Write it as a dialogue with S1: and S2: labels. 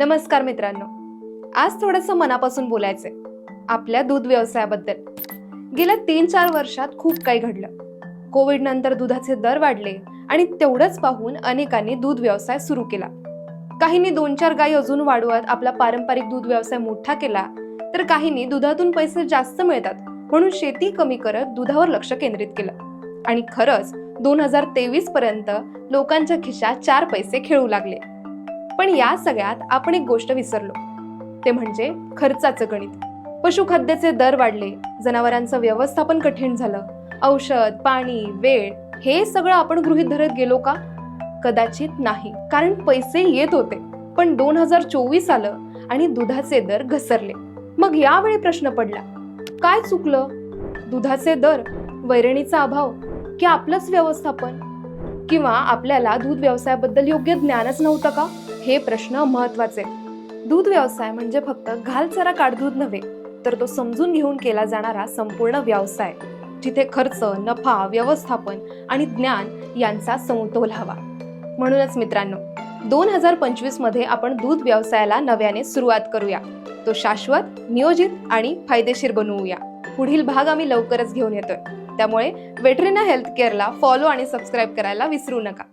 S1: नमस्कार मित्रांनो. आज थोडंसं मनापासून बोलायचंय. आपल्या दूध व्यवसायाबद्दल. गेल्या तीन चार वर्षात खूप काही घडलं. कोविड नंतर दुधाचे दर वाढले आणि तेवढंच पाहून अनेकांनी दूध व्यवसाय सुरू केला. काहींनी दोन चार गायी अजून वाढवत आपला पारंपरिक दूध व्यवसाय मोठा केला तर काहींनी दुधातून पैसे जास्त मिळतात म्हणून शेती कमी करत दुधावर लक्ष केंद्रित केलं. आणि खरंच दोन हजार तेवीस पर्यंत लोकांच्या खिशात चार पैसे खेळू लागले. पण या सगळ्यात आपण एक गोष्ट विसरलो. ते म्हणजे खर्चाचं गणित. पशुखाद्याचे दर वाढले जनावरांचं व्यवस्थापन कठीण झालं. औषध पाणी वेळ हे सगळं आपण गृहित धरत गेलो का? कदाचित नाही कारण पैसे येत होते. पण दोन हजार चोवीस आलं आणि दुधाचे दर घसरले. मग यावेळी प्रश्न पडला काय चुकलं? दुधाचे दर वैरणीचा अभाव की आपलंच व्यवस्थापन? किंवा आपल्याला दूध व्यवसायाबद्दल योग्य ज्ञानच नव्हतं का? हे प्रश्न महत्त्वाचे. दूध व्यवसाय म्हणजे फक्त घालचरा काढदूध नव्हे तर तो समजून घेऊन केला जाणारा संपूर्ण व्यवसाय जिथे खर्च नफा व्यवस्थापन आणि ज्ञान यांचा समतोल हवा. म्हणूनच मित्रांनो दोन हजार पंचवीसमध्ये आपण दूध व्यवसायाला नव्याने सुरुवात करूया. तो शाश्वत नियोजित आणि फायदेशीर बनवूया. पुढील भाग आम्ही लवकरच घेऊन येतोय. त्यामुळे वेटरिना हेल्थ केअरला फॉलो आणि सबस्क्राईब करायला विसरू नका.